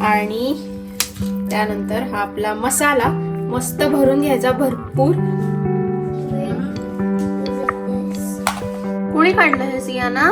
आणि त्यानंतर हा आपला मसाला मस्त भरून घ्यायचा भरपूर. कोणी काढलं हे सियाना?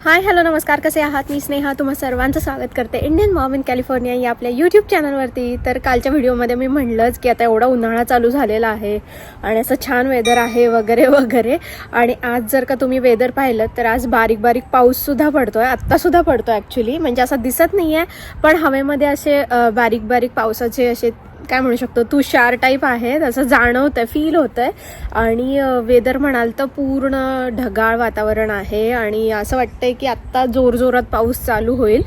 हाय हॅलो नमस्कार. कसे आहात? मी स्नेहा. तुम्हा सर्वांचं स्वागत करते इंडियन मॉम इन कॅलिफोर्निया या आपल्या यूट्यूब चॅनलवरती. तर कालच्या व्हिडिओमध्ये मी म्हणलंच की आता एवढा उन्हाळा चालू झालेला आहे आणि असं छान वेदर आहे वगैरे वगैरे. आणि आज जर का तुम्ही वेदर पाहिलं तर आज बारीक बारीक पाऊससुद्धा पडतोय. आत्तासुद्धा पडतो ॲक्च्युली म्हणजे असं दिसत नाही आहे पण हवेमध्ये असे बारीक बारीक पावसाचे असे काय म्हणू शकतो तुषार टाईप आहे तसं जाणवतंय फील होतंय. आणि वेदर म्हणाल तर पूर्ण ढगाळ वातावरण आहे आणि असं वाटतंय की आत्ता जोरजोरात पाऊस चालू होईल.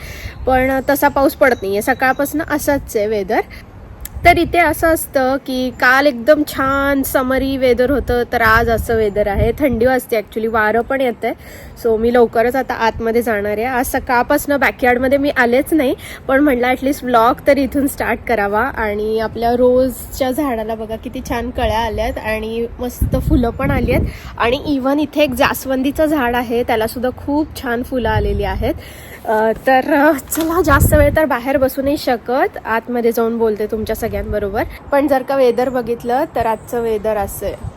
पण तसा पाऊस पडत नाही आहे सकाळपासून असंच आहे वेदर. तर इथे असं असतं की काल एकदम छान समरी वेदर होतं तर आज असं वेदर आहे. थंडी वाजते ॲक्च्युली वारं पण येतं आहे सो मी लवकरच आता आतमध्ये जाणार आहे. आज सकाळपासून बॅकयार्डमध्ये मी आलेच नाही पण म्हटलं ॲटलिस्ट ब्लॉग तर इथून स्टार्ट करावा. आणि आपल्या रोजच्या झाडाला बघा किती छान कळ्या आल्यात आणि मस्त फुलं पण आली आहेत आणि इवन इथे एक जास्वंदीचं झाड आहे त्यालासुद्धा खूप छान फुलं आलेली आहेत. तर चला जास्त वेळ तर बाहेर बसू नाही शकत. आतमध्ये जाऊन बोलते तुमच्या सगळ्यांबरोबर. पण जर का वेदर बघितलं तर आजचं वेदर असं आहे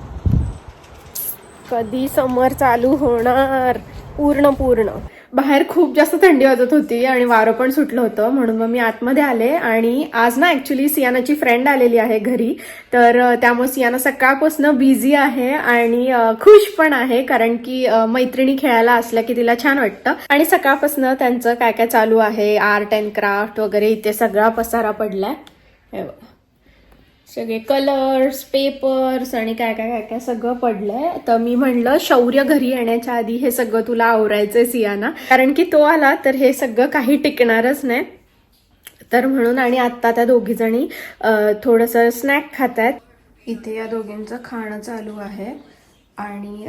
कधी समर चालू होणार? पूर्ण पूर्ण. बाहेर खूप जास्त थंडी वाजत होती आणि वारं पण सुटलं होतं म्हणून मग मी आतमध्ये आले आणि आज ना ऍक्च्युली सियानाची फ्रेंड आलेली आहे घरी. तर त्यामुळे सियाना सकाळपासून बिझी आहे आणि खुश पण आहे कारण की मैत्रिणी खेळायला असल्या की तिला छान वाटतं. आणि सकाळपासून त्यांचं काय काय चालू आहे आर्ट अँड क्राफ्ट वगैरे इथे सगळा पसारा पडलाय. हे सगळे कलर्स पेपर्स आणि काय काय काय काय सगळं पडलंय. तर मी म्हणलं शौर्य घरी येण्याच्या आधी हे सगळं तुला आवरायचंय सियाना. कारण की तो आला तर हे सगळं काही टिकणारच नाही. तर म्हणून आणि आत्ता त्या दोघी जणी थोडंसं स्नॅक खात आहेत इथे या दोघींचं खाणं चालू आहे. आणि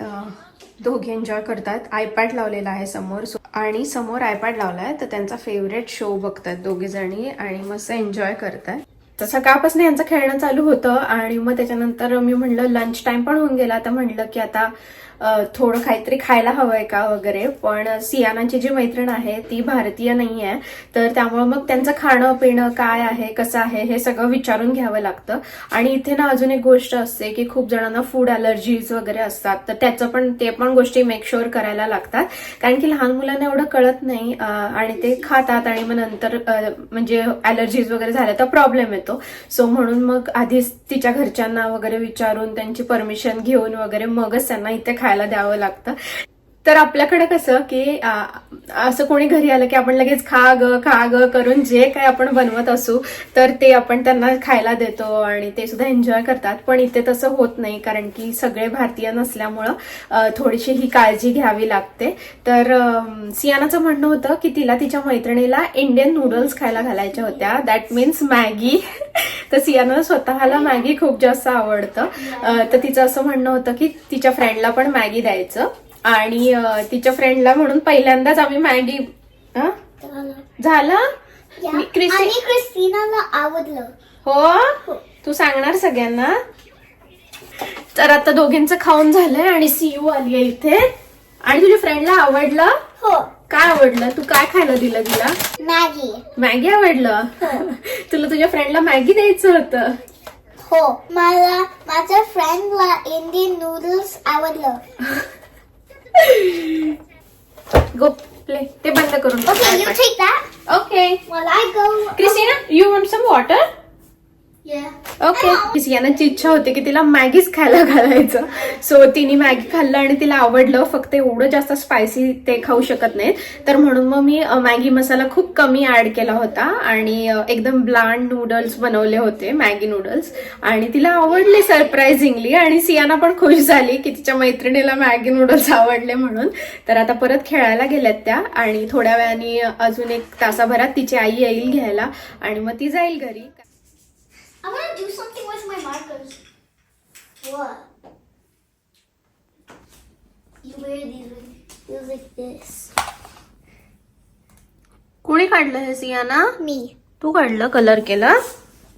दोघे एन्जॉय करतात. आयपॅड लावलेला आहे समोर. सो आणि समोर आयपॅड लावलाय. तर त्यांचा फेवरेट शो बघतात दोघे जणी आणि मस्त एन्जॉय करतात तर सकाळपासून यांचं खेळणं चालू होतं आणि मग त्याच्यानंतर मी म्हणलं लंच टाइम पण होऊन गेला. तर म्हणलं की आता थोडं काहीतरी खायला हवंय का वगैरे पण सियानाची जी मैत्रीण आहे ती भारतीय नाही आहे तर त्यामुळे मग त्यांचं खाणं पिणं काय आहे कसं आहे हे सगळं विचारून घ्यावं लागतं. आणि इथे ना अजून एक गोष्ट असते की खूप जणांना फूड अलर्जीज वगैरे असतात. तर त्याचं पण ते पण गोष्टी मेक शुअर करायला लागतात. कारण की लहान मुलांना एवढं कळत नाही आणि ते खातात आणि मग नंतर म्हणजे अलर्जीज वगैरे झाल्या तर प्रॉब्लेम येतो. सो म्हणून मग आधीच तिच्या घरच्यांना वगैरे विचारून त्यांची परमिशन घेऊन वगैरे मगच त्यांना इथे खा खायला द्यावं लागतं. तर आपल्याकडे कसं की असं कोणी घरी आलं की आपण लगेच खा ग खा ग करून जे काय आपण बनवत असू तर ते आपण त्यांना खायला देतो आणि ते सुद्धा एन्जॉय करतात. पण इथे तसं होत नाही कारण की सगळे भारतीय नसल्यामुळं थोडीशी ही काळजी घ्यावी लागते. तर सियानाचं म्हणणं होतं की तिला तिच्या मैत्रिणीला इंडियन नूडल्स खायला घालायच्या होत्या. That means Maggi. तर सियानं स्वतःला मॅगी खूप जास्त आवडतं. तर तिचं असं म्हणणं होतं की तिच्या फ्रेंडला पण मॅगी द्यायचं. आणि तिच्या फ्रेंडला म्हणून पहिल्यांदाच आम्ही मॅगी? झालं? क्रिस्टिनाला आवडलं. हो? तू सांगणार सगळ्यांना? तर आता दोघींचं खाऊन झालंय आणि सीयू आली आहे इथे. आणि तुझ्या फ्रेंडला आवडलं? हो. काय आवडलं? तू काय खायला दिलं तिला? मॅगी मॅगी आवडलं? तुला तुझ्या फ्रेंडला मॅगी द्यायचं होतं. हो. मला माझ्या फ्रेंडला इंडियन नूडल्स आवडलं. Go play. Okay, you take that. Okay. While I go. Christina, um, you want some water? Okay सियानाची इच्छा होती की तिला मॅगीच खायला घालायचं. सो तिने मॅगी खाल्लं आणि तिला आवडलं. फक्त एवढं जास्त स्पायसी ते खाऊ शकत नाहीत. तर म्हणून मग मी मॅगी मसाला खूप कमी ऍड केला होता. आणि एकदम ब्लांड नूडल्स बनवले होते मॅगी नूडल्स आणि तिला आवडले सरप्राइझिंगली आणि सियाना पण खुश झाली की तिच्या मैत्रिणीला मॅगी नूडल्स आवडले म्हणून. तर आता परत खेळायला गेल्यात त्या. आणि थोड्या वेळाने अजून एक तासाभरात तिची आई येईल घ्यायला. आणि मग ती जाईल घरी. I want to do something with my markers. What? You wear these with these like this. कोणी काढलं हे सियाना Me. तू काढलं कलर केला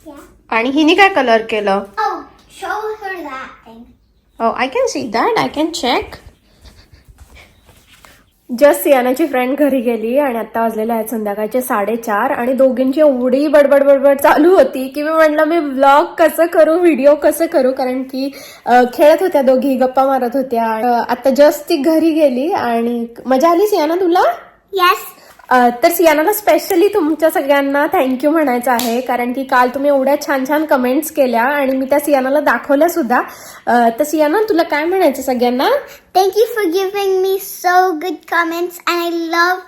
Yeah. आणि हिने काय कलर केलं Oh, show her that thing. Oh, I can see that. I can check. Just सियानाची friend घरी गेली आणि आता वाजलेले आहेत संध्याकाळचे साडेचार आणि दोघींची एवढी बडबड बडबड चालू होती की मी म्हटलं मी ब्लॉग कसं करू व्हिडिओ कसं करू? कारण की खेळत होत्या दोघी गप्पा मारत होत्या. आता जस्ट ती घरी गेली आणि मजा आली सियाना तुला? Yes. तर सियानाला स्पेशली तुमच्या सगळ्यांना थँक्यू म्हणायचं आहे कारण की काल तुम्ही एवढ्या छान छान कमेंट्स केल्या आणि मी त्या सियानाला दाखवल्या सुद्धा. तर सियाना तुला काय म्हणायचं सगळ्यांना? Thank you for giving me so good comments and I love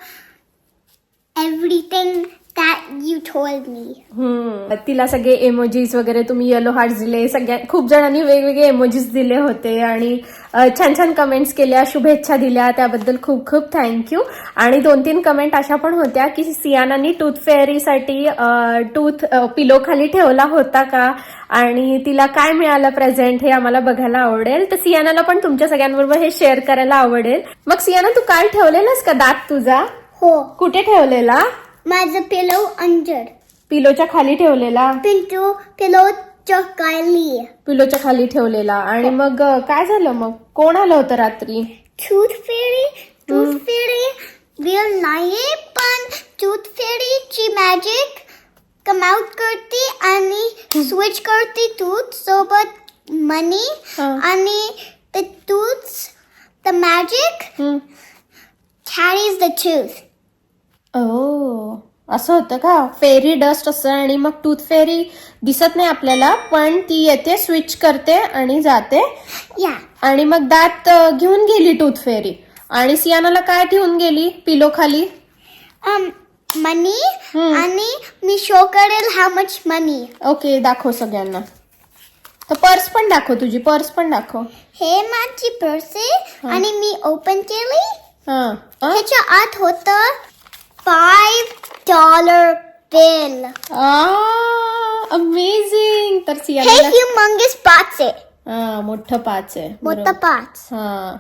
everything that you told me. हम्म, तिला सगळे एमोजीस वगैरे तुम्ही येलो हार्ट दिले. सगळ्या खूप जणांनी वेगवेगळे एमोजीस दिले होते आणि अ, छान छान कमेंट्स केल्या शुभेच्छा दिल्या. त्याबद्दल खूप खूप थँक्यू आणि दोन तीन कमेंट अशा पण होत्या की सियानानी टूथ फेअरीसाठी टूथ पिलो खाली ठेवला होता का? आणि तिला काय मिळालं प्रेझेंट हे आम्हाला बघायला आवडेल. तर सियानाला पण तुमच्या सगळ्यांबरोबर हे शेअर करायला आवडेल. मग सियाना तू काल ठेवलेलास का दात तुझा? हो. कुठे ठेवलेला? माझं पिलो अंडर पिलोच्या खाली ठेवलेला? पिंटू पिलो चकाली. पिलोच्या खाली ठेवलेला. आणि मग अ, काय झालं मग? कोण आलं होतं रात्री? Tooth fairy tooth fairy real नाही पण टूथ फेरीची मॅजिक कम आउट करते आणि स्विच करते टूथ सोबत मनी हा. आणि the tooth the magic हम्म. carries the tooth. ओ असं होतं का? फेरी डस्ट असं आणि मग टूथ फेरी दिसत नाही आपल्याला पण ती येते स्विच करते आणि जाते. yeah आणि मग दात घेऊन गेली टूथ फेरी आणि सियानाला काय ठेवून गेली? पिलो खाली. Hmm. आणि मी शो करेल how much money? ओके दाखव सगळ्यांना. तर पर्स पण दाखव तुझी पर्स पण दाखव. हे माझी पर्स आहे. आणि मी ओपन केली. हा. अ? ह्याच्या आत होत फाईव्ह डॉलर बिल अमेझिंग तर हे सियानाला ह्युमंगस पाच आहे. हा मोठं पाच आहे. मोठं बरोबर. पाच. हा.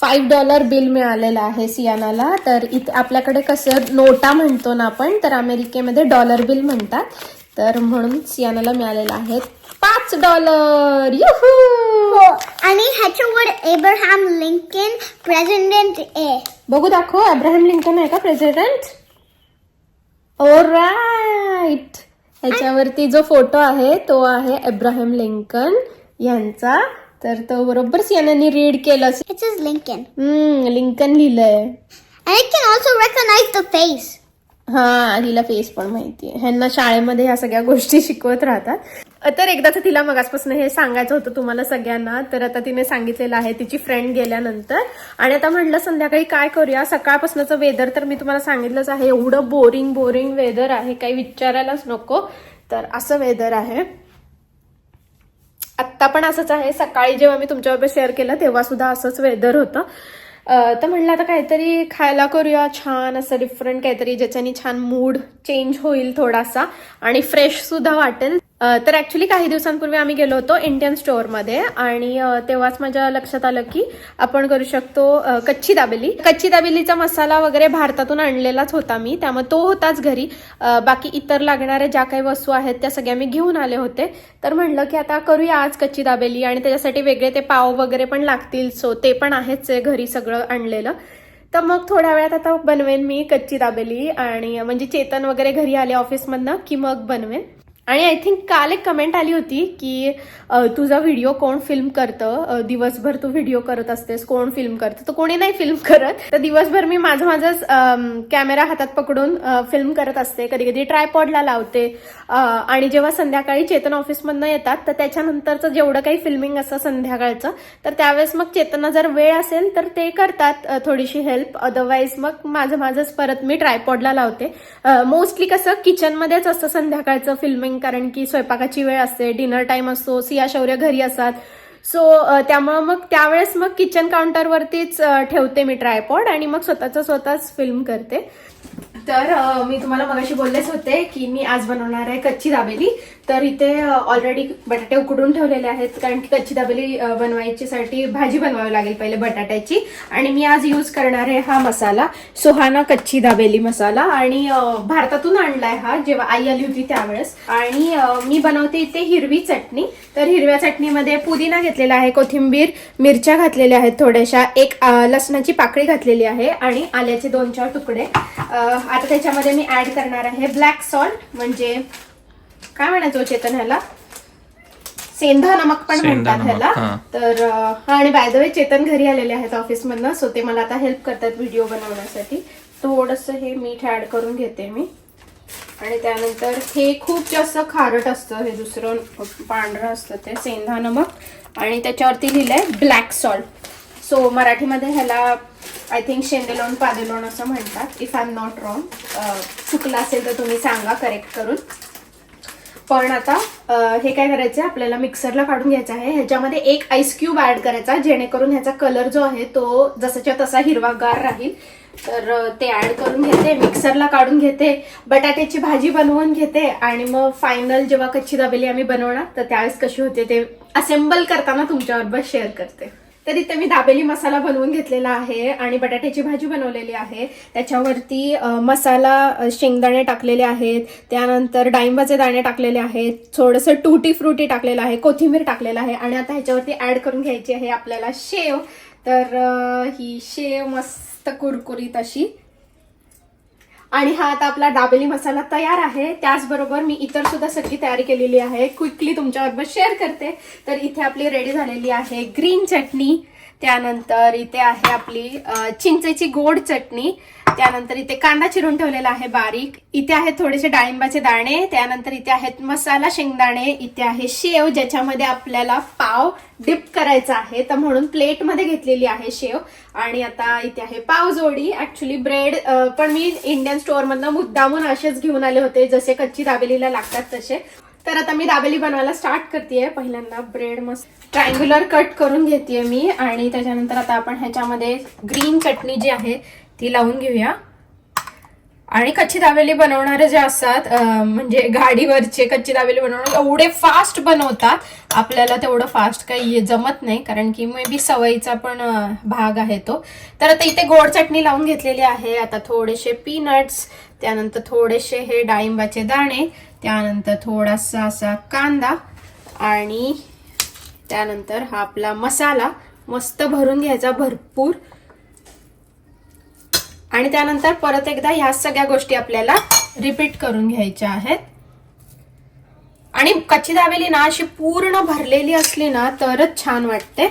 फाईव्ह डॉलर बिल मिळालेलं आहे सियानाला. तर इथे आपल्याकडे कसं नोटा म्हणतो ना आपण तर अमेरिकेमध्ये डॉलर बिल म्हणतात. तर म्हणून सियानाला मिळालेलं आहे. पाच डॉलर. युहू! हो आणि ह्याच्यावर एब्राहम लिंकन प्रेसिडेंट आहे. बघू दाखव अब्राहम लिंकन आहे का प्रेसिडेंट? ओ राईट ह्याच्यावरती जो फोटो आहे तो आहे अब्राहम लिंकन यांचा. तर तो बरोबर सियानाने रीड केलं. Lincoln. हम्म लिंकन लिहिलंय. It can also recognize the face. हा आलीला फेस पण माहितीये. ह्यांना शाळेमध्ये ह्या सगळ्या गोष्टी शिकवत राहतात. तर एकदाच तिला मगासपासून हे सांगायचं होतं तुम्हाला सगळ्यांना. तर आता तिने सांगितलेलं आहे तिची फ्रेंड गेल्यानंतर. आणि आता म्हटलं संध्याकाळी काय करूया? सकाळपासूनचं वेदर तर मी तुम्हाला सांगितलंच आहे. एवढं बोरिंग बोरिंग वेदर आहे. काही विचारायलाच नको. तर असं वेदर आहे. आत्ता पण असंच आहे. सकाळी जेव्हा मी तुमच्याबरोबर शेअर केलं तेव्हा सुद्धा असंच वेदर होतं. तर म्हणलं आता काहीतरी खायला करूया छान असं डिफरंट काहीतरी ज्याच्याने छान मूड चेंज होईल थोडासा आणि फ्रेश सुद्धा वाटेल. तर ऍक्च्युली काही दिवसांपूर्वी आम्ही गेलो होतो इंडियन स्टोअरमध्ये आणि तेव्हाच माझ्या लक्षात आलं की आपण करू शकतो कच्ची दाबेली. कच्ची दाबेलीचा मसाला वगैरे भारतातून आणलेलाच होता मी. त्यामुळे तो होताच घरी. बाकी इतर लागणाऱ्या ज्या काही वस्तू आहेत त्या सगळ्या मी घेऊन आले होते. तर म्हणलं की आता करूया आज कच्ची दाबेली आणि त्याच्यासाठी वेगळे ते पाव वगैरे पण लागतील. सो ते पण आहेच घरी सगळं आणलेलं. तर मग थोड्या वेळात आता बनवेन मी कच्ची दाबेली आणि म्हणजे चेतन वगैरे घरी आले ऑफिसमधनं की मग बनवेन. आणि आय थिंक काल एक कमेंट आली होती की तुझा व्हिडिओ कोण फिल्म करतं? दिवसभर तू व्हिडिओ करत असतेस कोण फिल्म करतं? तर कोणी नाही फिल्म करत. तर दिवसभर मी माझं माझंच कॅमेरा हातात पकडून फिल्म करत असते. कधी कधी ट्रायपॉडला लावते. आणि जेव्हा संध्याकाळी चेतन ऑफिसमधनं येतात तर त्याच्यानंतरचं जेवढं काही फिल्मिंग असतं संध्याकाळचं तर त्यावेळेस मग चेतना जर वेळ असेल तर ते करतात थोडीशी हेल्प अदरवाईज मग माझं माझंच परत मी ट्रायपॉडला लावते. मोस्टली कसं किचनमध्येच असतं संध्याकाळचं फिल्मिंग कारण की स्वयंपाकाची वेळ असते डिनर टाइम असतो सिया शौर्य घरी असतात. सो त्यामुळं मग त्यावेळेस मग किचन काउंटरवरतीच ठेवते मी ट्रायपॉड आणि मग स्वतःचं स्वतःच फिल्म करते. तर मी तुम्हाला मगाशी बोललेच होते की मी आज बनवणार आहे कच्ची दाबेली. तर इथे ऑलरेडी बटाटे उकडून ठेवलेले आहेत. कारण की कच्ची दाबेली बनवायच्यासाठी भाजी बनवावी लागेल पहिले बटाट्याची. आणि मी आज यूज करणार आहे हा मसाला सुहाना कच्ची दाबेली मसाला. आणि भारतातून आणलाय हा जेव्हा आई आली होती त्यावेळेस. आणि मी बनवते इथे हिरवी चटणी. तर हिरव्या चटणीमध्ये पुदिना घेतलेला आहे कोथिंबीर मिरच्या घातलेल्या आहेत थोड्याशा. एक लसणाची पाकळी घातलेली आहे आणि आल्याचे दोन चार तुकडे आता त्याच्यामध्ये मी ऍड करणार आहे ब्लॅक सॉल्ट म्हणजे काय म्हणायचं हो चेतन ह्याला? सेंधा नमक पण सेंधा म्हणतात नमक, ह्याला. हा. तर अ, हा आणि बाय द वे चेतन घरी आलेले आहेत ऑफिसमधनं सो ते मला आता हेल्प करतात व्हिडिओ बनवण्यासाठी. थोडंसं हे मीठ ऍड करून घेते मी. आणि त्यानंतर हे खूप जास्त खारट असतं हे दुसरं पांढरं असतं ते सेंधा नमक. आणि त्याच्यावरती लिहिलंय ब्लॅक सॉल्ट सो मराठीमध्ये ह्याला आय थिंक शेंदेलोण पादेलोण असं म्हणतात if I am not wrong चुकलं असेल तर तुम्ही सांगा करेक्ट करून. पण आता हे काय करायचं आहे आपल्याला मिक्सरला काढून घ्यायचं आहे. ह्याच्यामध्ये एक आईस क्यूब ऍड करायचा जेणेकरून ह्याचा कलर जो आहे तो जसाच्या तसा हिरवागार राहील. तर ते ऍड करून घेते मिक्सरला काढून घेते बटाट्याची भाजी बनवून घेते आणि मग फायनल जेव्हा कच्ची दाबेली आम्ही बनवणार तर त्यावेळेस कशी होते ते असेंबल करताना तुमच्याबरोबर शेअर करते. तर इथे मी दाबेली मसाला बनवून घेतलेला आहे आणि बटाट्याची भाजी बनवलेली आहे. त्याच्यावरती मसाला शेंगदाणे टाकलेले आहेत. त्यानंतर डाळिंबाचे दाणे टाकलेले आहेत. थोडंसं टूटी फ्रुटी टाकलेलं आहे. कोथिंबीर टाकलेलं आहे. आणि आता ह्याच्यावरती ॲड करून घ्यायची आहे आपल्याला शेव. तर ही शेव मस्त कुरकुरीत अशी आणि हा आता आपला दाबेली मसाला तयार आहे. त्याचबरोबर मी इतर सुद्धा सगळी तयारी केलेली आहे. क्विकली तुमच्याबरोबर शेअर करते. तर इथे आपली रेडी झालेली आहे ग्रीन चटणी. त्यानंतर इथे आहे आपली चिंचेची गोड चटणी. त्यानंतर इथे कांदा चिरून ठेवलेला आहे बारीक. इथे आहेत थोडेसे डाळिंबाचे दाणे त्यानंतर इथे आहेत मसाला शेंगदाणे इथे आहे शेव ज्याच्यामध्ये आपल्याला पाव डिप करायचा आहे. तर म्हणून प्लेटमध्ये घेतलेली आहे शेव. आणि आता इथे आहे पावजोडी ऍक्च्युली ब्रेड पण मी इंडियन स्टोअरमधनं मुद्दामून असेच घेऊन आले होते. जसे कच्ची दाबेलीला लागतात तसे. तर आता मी दाबेली बनवायला स्टार्ट करतेय. पहिल्यांदा ब्रेड मस्त ट्रायंग्युलर कट करून घेतेय मी. आणि त्याच्यानंतर आता आपण ह्याच्यामध्ये ग्रीन चटणी जी आहे ती लावून घेऊया. आणि कच्ची दाबेली बनवणारे जे असतात म्हणजे गाडीवरचे कच्ची दाबेली बनवणारे एवढे फास्ट बनवतात आपल्याला तेवढं फास्ट काही जमत नाही कारण की मे बी सवयीचा पण भाग आहे तो. तर आता इथे गोड चटणी लावून घेतलेली आहे. आता थोडेसे पीनट्स त्यानंतर थोडेसे हे डाळिंबाचे दाणे त्यानंतर थोडासा असा कांदा आणि त्यानंतर हा आपला मसाला. मस्त भरून घ्यायचा भरपूर. आणि त्यानंतर परत एकदा ह्या सगळ्या गोष्टी आपल्याला रिपीट करून घ्यायच्या आहेत. आणि कच्ची दाबेली ना अशी पूर्ण भरलेली असली ना तरच छान वाटते.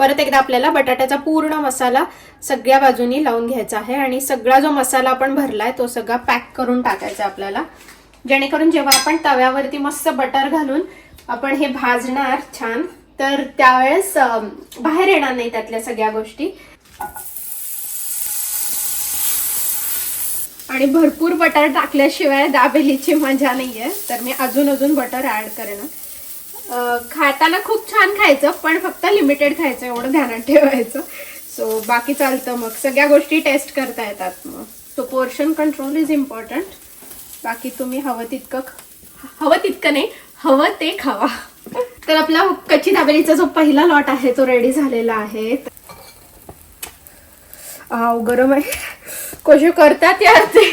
परत एकदा आपल्याला बटाट्याचा पूर्ण मसाला सगळ्या बाजूनी लावून घ्यायचा आहे आणि सगळा जो मसाला आपण भरलाय तो सगळा पॅक करून टाकायचा आपल्याला. जेणेकरून जेव्हा आपण तव्यावरती मस्त बटर घालून आपण हे भाजणार छान तर त्यावेळेस बाहेर येणार नाही त्यातल्या सगळ्या गोष्टी. आणि भरपूर बटर टाकल्याशिवाय दाबेलीची मजा नाहीये. तर मी अजून अजून बटर ऍड करेन. खाताना खूप छान खायचं पण फक्त लिमिटेड खायचं एवढं ध्यानात ठेवायचं. सो बाकी चालतं मग. सगळ्या गोष्टी टेस्ट करता येतात मग. So portion control is important बाकी तुम्ही हवं तितकं हवं तितकं नाही हवं ते खावा. तर आपला कच्ची दाबेलीचा जो पहिला लॉट आहे तो रेडी झालेला आहे. गरम आहे. कसे करतात यार ते.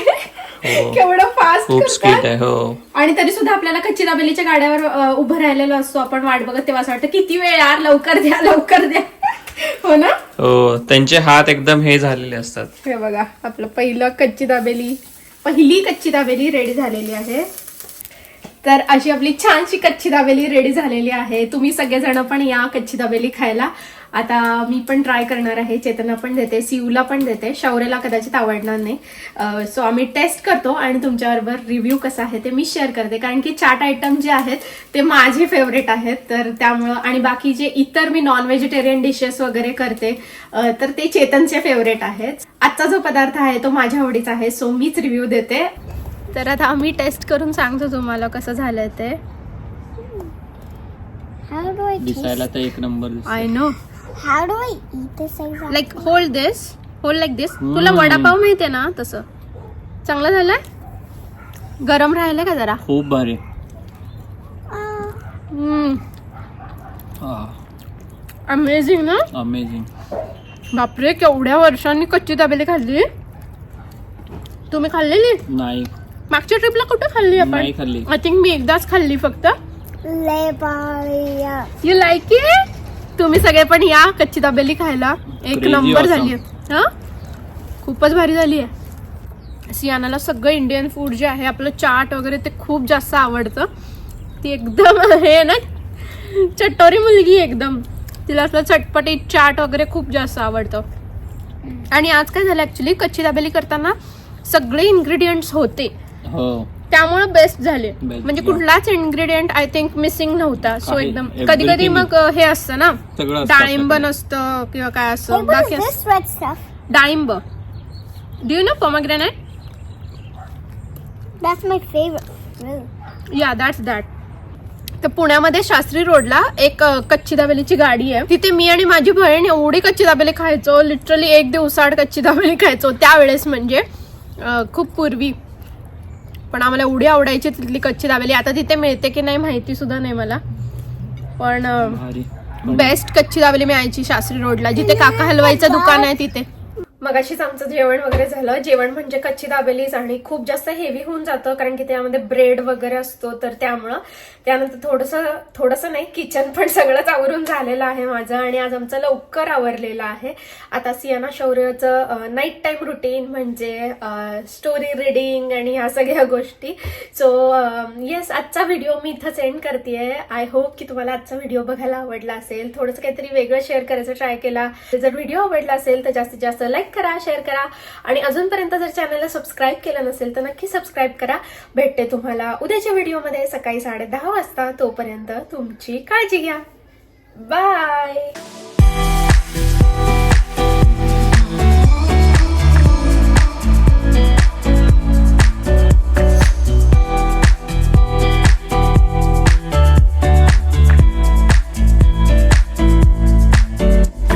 हो. केवढं फास्ट खूप स्पीड आहे हो. आणि तरी सुद्धा आपल्याला कच्ची दाबेलीच्या गाड्यावर उभं राहिलेलो असतो. आपण वाट बघत तेव्हा असं वाटतं किती वेळ यार लवकर द्या लवकर द्या. हो ना? हो त्यांचे हात एकदम हे झालेले असतात. हे बघा आपलं पहिलं कच्ची दाबेली पहिली कच्ची दाबेली रेडी झालेली आहे. तर अशी आपली छानशी कच्ची दाबेली रेडी झालेली आहे. तुम्ही सगळेजण पण या कच्ची दाबेली खायला. आता मी पण ट्राय करणार आहे. चेतना पण देते सिवला पण देते. शौर्यला कदाचित आवडणार नाही. सो आम्ही टेस्ट करतो आणि तुमच्याबरोबर रिव्ह्यू कसा आहे ते मी शेअर करते. कारण की चाट आयटम जे आहेत ते माझे फेवरेट आहेत. तर त्यामुळं आणि बाकी जे इतर मी नॉन व्हेजिटेरियन डिशेस वगैरे करते तर ते चेतनचे फेवरेट आहेत. आजचा जो पदार्थ आहे तो माझ्या आवडीचा आहे. सो मीच रिव्ह्यू देते. तर आता आम्ही टेस्ट करून सांगतो तुम्हाला कसं झालंय ते? दिसायला तर एक number I know? Like hold this hold like this. तुला वडापाव माहितीये ना तसं. चांगलं झालंय? गरम राहिलं का जरा? खूप भारी. अमेझिंग ना? अमेझिंग बापरे केवढ्या वर्षांनी कच्ची दाबेली खाल्ली? तुम्ही खाल्लेली? नाही. मागच्या ट्रिपला कुठं खाल्ली आपण? नाही खाल्ली. आय थिंक मी एकदाच खाल्ली फक्त. लय आहे. यू लाईक इट तुम्ही सगळे पण या कच्ची दाबेली खायला. एक Crazy नंबर awesome. झाली हा? खूपच भारी झाली आहे. सियानाला सगळं इंडियन फूड जे आहे आपलं चाट वगैरे ते खूप जास्त आवडतं. ती एकदम हे ना चटोरी मुलगी आहे एकदम. तिला असलं चटपटीत चाट वगैरे खूप जास्त आवडतं. आणि आज काय झालं ऍक्च्युली कच्ची दाबेली करताना सगळे इन्ग्रेडियंट्स होते. हो त्यामुळे बेस्ट झाले Best, म्हणजे yeah. कुठलाच इन्ग्रेडियंट आय थिंक मिसिंग नव्हता सो काही, एकदम कधी कधी मग अ, हे असतं ना सगळं असतं डाळिंब आपल्याकडे. नसतं किंवा काय Hey, असं what is बाकी this red stuff? डाळिंब do you know pomegranate That's my favorite. fruit. या दॅट्स दॅट तर पुण्यामध्ये शास्त्री रोडला एक अ, कच्ची दाबेलीची गाडी आहे तिथे मी आणि माझी बहीण एवढी कच्ची दाबेली खायचो लिटरली एक दिवसाआड कच्ची दाबेली खायचो त्यावेळेस म्हणजे अ, खूप पूर्वी पण आम्हाला एवढी आवडायची तिथली कच्ची दाबेली आता तिथे मिळते की नाही माहिती सुद्धा नाही मला. पण बेस्ट कच्ची दाबेली मिळायची शास्त्री रोडला जिथे काका हलवाईचं दुकान आहे तिथे. मगाशीच आमचं जेवण वगैरे झालं. जेवण म्हणजे कच्ची दाबेलीच आणि खूप जास्त हेवी होऊन जातं कारण की त्यामध्ये ब्रेड वगैरे असतो तर त्यामुळं. त्यानंतर थोडंसं थोडंसं नाही किचन पण सगळंच आवरून झालेलं आहे माझं आणि आज आमचं लवकर आवरलेलं आहे. आता सियाना शौर्यचं नाईट टाईम रुटीन म्हणजे स्टोरी रिडिंग आणि ह्या सगळ्या गोष्टी. सो येस आजचा व्हिडिओ मी इथंच एंड करते आय होप की तुम्हाला आजचा व्हिडिओ बघायला आवडला असेल. थोडंसं काहीतरी वेगळं शेअर करायचं ट्राय केला. जर व्हिडिओ आवडला असेल तर जास्तीत जास्त लाईक करा शेअर करा. आणि अजूनपर्यंत जर चॅनलला सबस्क्राईब केलं नसेल तर नक्की सबस्क्राईब करा. भेटते तुम्हाला उद्याच्या व्हिडिओमध्ये सकाळी साडे दहा वाजता. तोपर्यंत तुमची काळजी घ्या. बाय